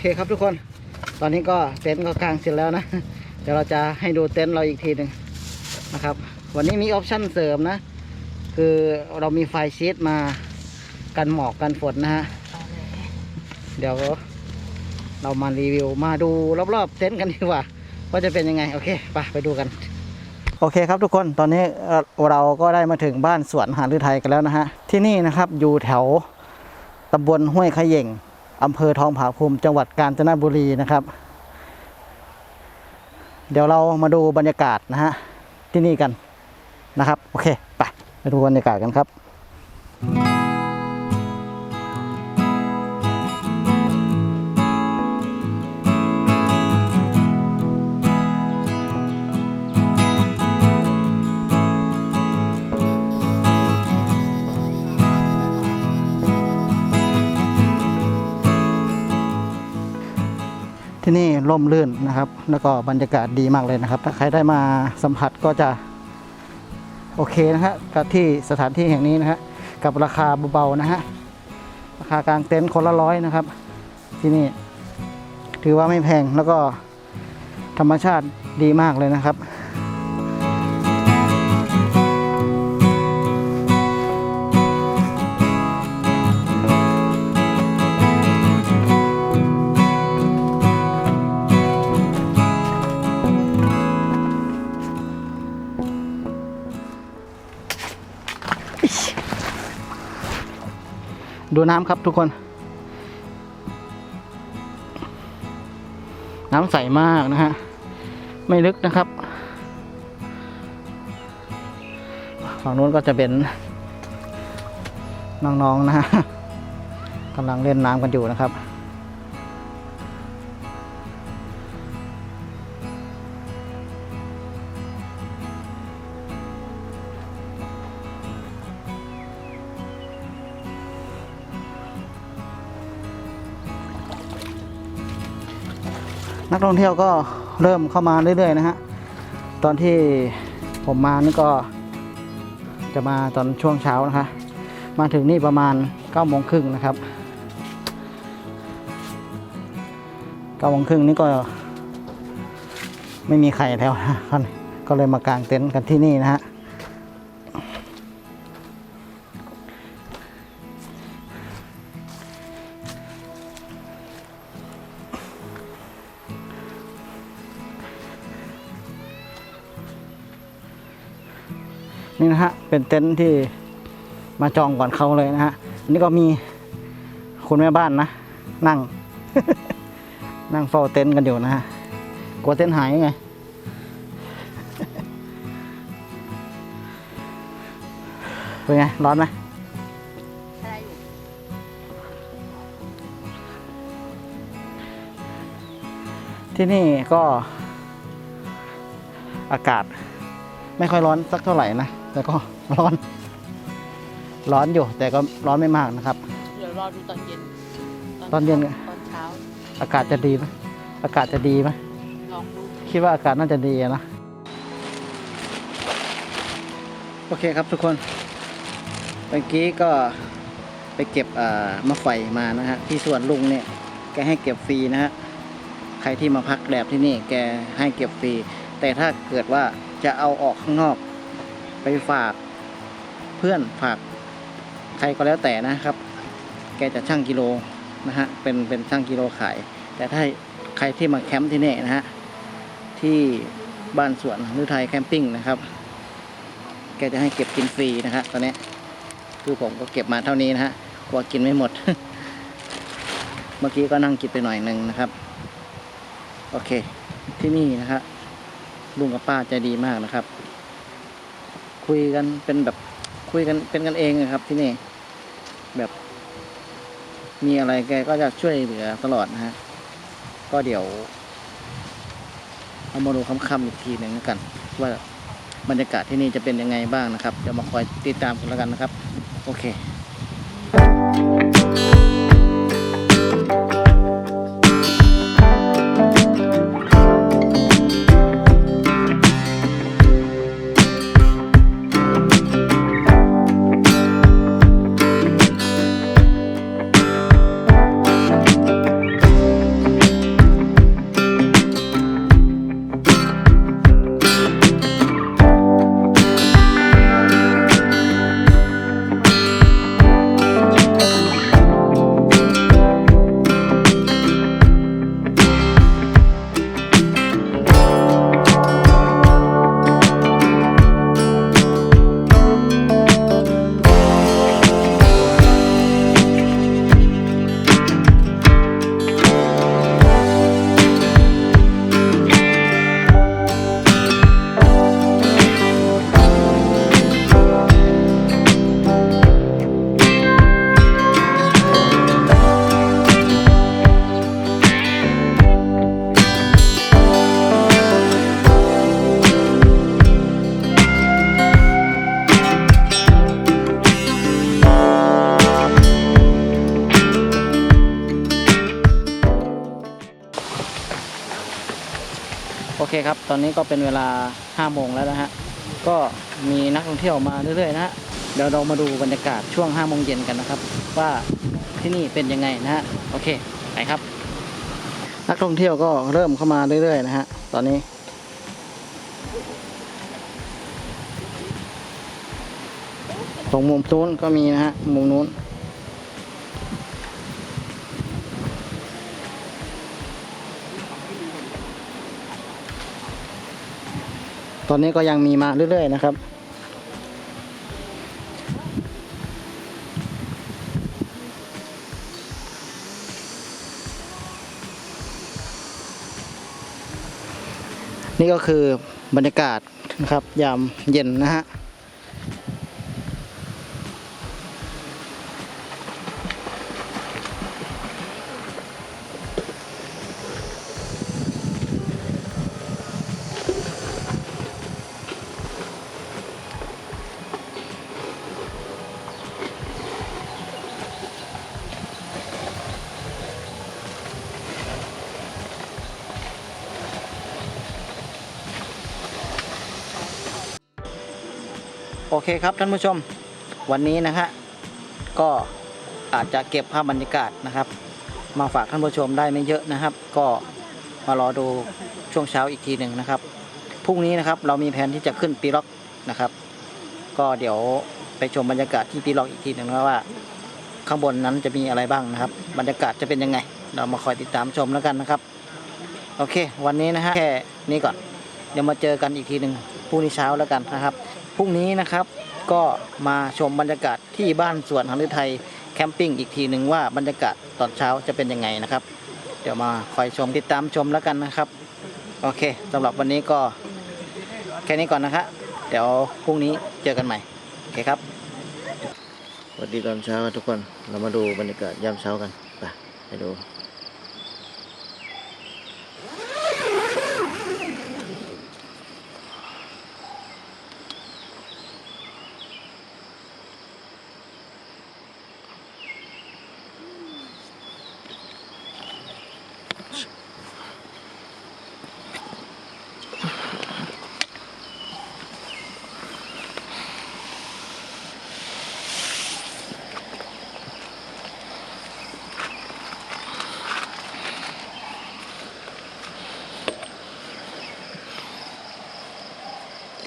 เคครับทุกคน ตอนนี้ก็เต็นท์ก็กางเสร็จแล้วนะ เดี๋ยวเราจะให้ดูเต็นท์เราอีกทีหนึ่งนะครับ วันนี้มีออปชั่นเสริมนะ คือเรามีไฟชีตมากันหมอกกันฝนนะฮะ เดี๋ยวเรามารีวิวมาดูรอบๆเต็นท์กันดีกว่าว่าจะเป็นยังไง โอเคไปไปดูกัน โอเคครับทุกคนตอนนี้เราก็ได้มาถึงบ้านสวนหาฤทัยกันแล้วนะฮะ ที่นี่นะครับอยู่แถวตำบลห้วยขะเย่ง อำเภอทองผาภูมิ จังหวัดกาญจนบุรีนะครับ เดี๋ยวเรามาดูบรรยากาศนะฮะที่นี่กันนะครับ โอเค ไปไปดูบรรยากาศกันครับ ที่นี่ร่มรื่นนะครับ แล้วก็บรรยากาศดีมากเลยนะครับ ถ้าใครได้มาสัมผัสก็จะโอเคนะฮะกับที่สถานที่แห่งนี้นะฮะกับราคาเบาๆนะฮะราคากลางเต็นท์คนละร้อยนะครับ ที่นี่ถือว่าไม่แพงแล้วก็ธรรมชาติดีมากเลยนะครับ ดูน้ำครับทุกคน น้ำใสมากนะฮะ ไม่ลึกนะครับ ฝั่งนู้นก็จะเป็น น้องๆนะฮะกำลังเล่นน้ำกันอยู่นะครับ นักท่องเที่ยวก็เริ่มเข้ามาเรื่อยๆนะฮะตอนที่ผมมานี่ก็จะมาตอนช่วงเช้านะคะ มาถึงนี่ประมาณ9ก้าโมงครึ่งนะครับ9ก้าโมงครึ่งนี่ก็ไม่มีใครแล้วนะก็เลยมากางเต็นท์กันที่นี่นะฮะ นี่นะฮะเป็นเต็นท์ที่มาจองก่อนเขาเลยนะฮะนนี้ก็มีคุณแม่บ้านนะ นั่ง นั่งเฝ้าเต็นท์กันอยู่นะฮะกลัวเต็นท์หายไงเป็นไง ร้อนไหมที่นี่ก็อากาศไม่ค่อยร้อนสักเท่าไหร่นะ แต่ก็ร้อน ร้อนอยู่ แต่ก็ร้อนไม่มากนะครับ เดี๋ยวรอดูตอนเย็นตอนเย็นไงตอนเช้า อากาศจะดีไหมอากาศจะดีไหมลองดูคิดว่าอากาศน่าจะดีอะนะ โอเคครับทุกคน เมื่อกี้ก็ไปเก็บอ่ามะไฟมานะฮะที่สวนลุงเนี่ย แกให้เก็บฟรีนะฮะ ใครที่มาพักแรบที่นี่ แกให้เก็บฟรี แต่ถ้าเกิดว่าจะเอาออกข้างนอก ไปฝากเพื่อนฝากใครก็แล้วแต่นะครับ แกจะช่างกิโลนะฮะเป็นเป็นช่างกิโลขาย แต่ถ้าใครที่มาแคมป์ที่นี่นะฮะที่บ้านสวนหรือไทยแคมปิ้งนะครับ แกจะให้เก็บกินฟรีนะฮะตอนนี้คือผมก็เก็บมาเท่านี้นะฮะกลัวกินไม่หมด เมื่อกี้ก็นั่งกินไปหน่อยหนึ่งนะครับ โอเค ที่นี่นะฮะลุงกับป้าใจดีมากนะครับ คุยกันเป็นแบบคุยกันเป็นกันเองนะครับที่นี่แบบ มีอะไรแกก็จะช่วยเหลือตลอดนะฮะก็เดี๋ยว เอามาดูค่ำๆอีกทีหนึ่งกัน ว่าบรรยากาศที่นี่จะเป็นยังไงบ้างนะครับเดี๋ยวมาคอยติดตามกันแล้วกันนะครับ โอเค โอเคครับ ตอนนี้ก็เป็นเวลา5โมงแล้วนะฮะ ก็มีนักท่องเที่ยวมาเรื่อยๆนะฮะ เดี๋ยวเรามาดูบรรยากาศช่วง5โมงเย็นกันนะครับ ว่าที่นี่เป็นยังไงนะฮะ โอเค ไปครับ นักท่องเที่ยวก็เริ่มเข้ามาเรื่อยๆนะฮะ ตอนนี้ตรงมุมนู้นก็มีนะฮะ มุมนู้น ตอนนี้ก็ยังมีมาเรื่อย ๆ นะครับ นี่ก็คือบรรยากาศนะครับ ยามเย็นนะฮะ โอเคครับท่านผู้ชมวันนี้นะฮะก็อาจจะเก็บภาพบรรยากาศนะครับ มาฝากท่านผู้ชมได้ไม่เยอะนะครับ ก็มารอดูช่วงเช้าอีกทีหนึ่งนะครับพรุ่งนี้นะครับเรามีแผนที่จะขึ้นปีล็อกนะครับ ก็เดี๋ยวไปชมบรรยากาศที่ปีล็อกอีกทีหนึ่งนะว่า ข้างบนนั้นจะมีอะไรบ้างนะครับ บรรยากาศจะเป็นยังไง เรามาคอยติดตามชมแล้วกันนะครับ โอเค วันนี้นะฮะแค่นี้ก่อนเดี๋ยวมาเจอกันอีกทีหนึ่งพรุ่งนี้เช้าแล้วกันนะครับ พรุ่งนี้นะครับ ก็มาชมบรรยากาศที่บ้านสวนหันฤทัยแคมปิ้งอีกทีหนึ่งว่าบรรยากาศตอนเช้าจะเป็นยังไงนะครับ เดี๋ยวมาคอยชมติดตามชมแล้วกันนะครับ โอเคสำหรับวันนี้ก็แค่นี้ก่อนนะครับเดี๋ยวพรุ่งนี้เจอกันใหม่ โอเคครับสวัสดีตอนเช้าทุกคน เรามาดูบรรยากาศยามเช้ากัน ไปไปดู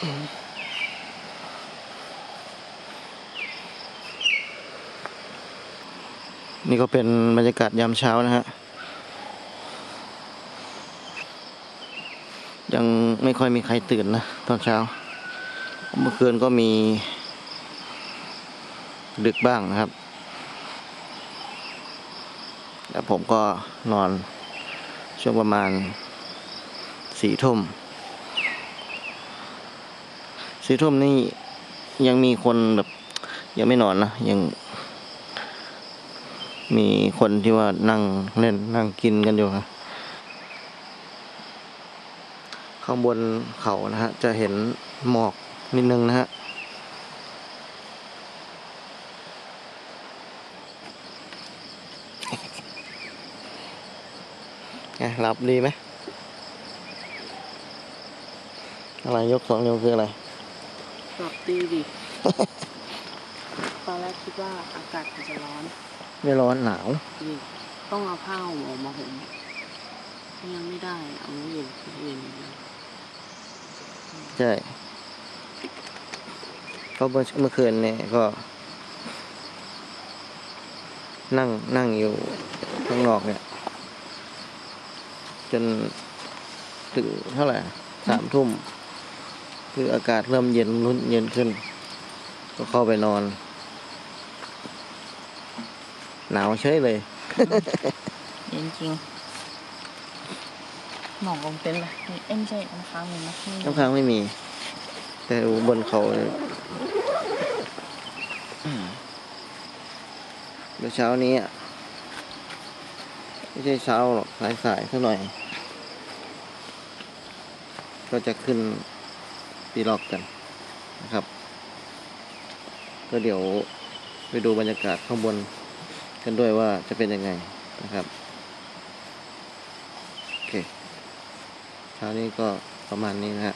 นี่ก็เป็นบรรยากาศยามเช้านะฮะ ยังไม่ค่อยมีใครตื่นนะ ตอนเช้า เมื่อคืนก็มี ดึกบ้างนะครับ แล้วผมก็นอนช่วงประมาณสี่ทุ่ม สี่ทุ่มนี่ยังมีคนแบบ ยังไม่นอนนะยัง มีคนที่ว่านั่งเล่นนั่งกินกันอยู่ครับข้างบนเขานะฮะ จะเห็นหมอกนิดนึงนะฮะไงหลับดีไหมอะไรยกสองนิ้วคืออะไร หลับดีดิ ตอนแรกคิดว่าอากาศมันจะร้อนไม่ร้อนหนาวดิต้องเอาผ้าห่มออกมาห่มยังไม่ได้ เอาไว้อยู่เย็นใช่ก็เมื่อเมื่อคืนเนี่ยก็ นั่งนั่งอยู่ข้างนอกเนี่ย จนถึงเท่าไหร่สามทุ่ม คืออากาศเริ่มเย็นรุ่นเย็นขึ้น ก็เข้าไปนอน หนาวเฉยเลย เย็นจริงหมอกลงเป็นเลยเอ็มใช่น้ำค้างเลยนะที่น้ำค้างไม่มี แต่บนเขาเนี่ยเดี๋ยวเช้านี้อะไม่ใช่เช้าหรอกสายสายๆสักหน่อย ก็จะขึ้น ปีล็อกกันนะครับ ก็เดี๋ยวไปดูบรรยากาศข้างบนกันด้วยว่าจะเป็นยังไงนะครับโอเคเช้านี้ก็ประมาณนี้นะฮะ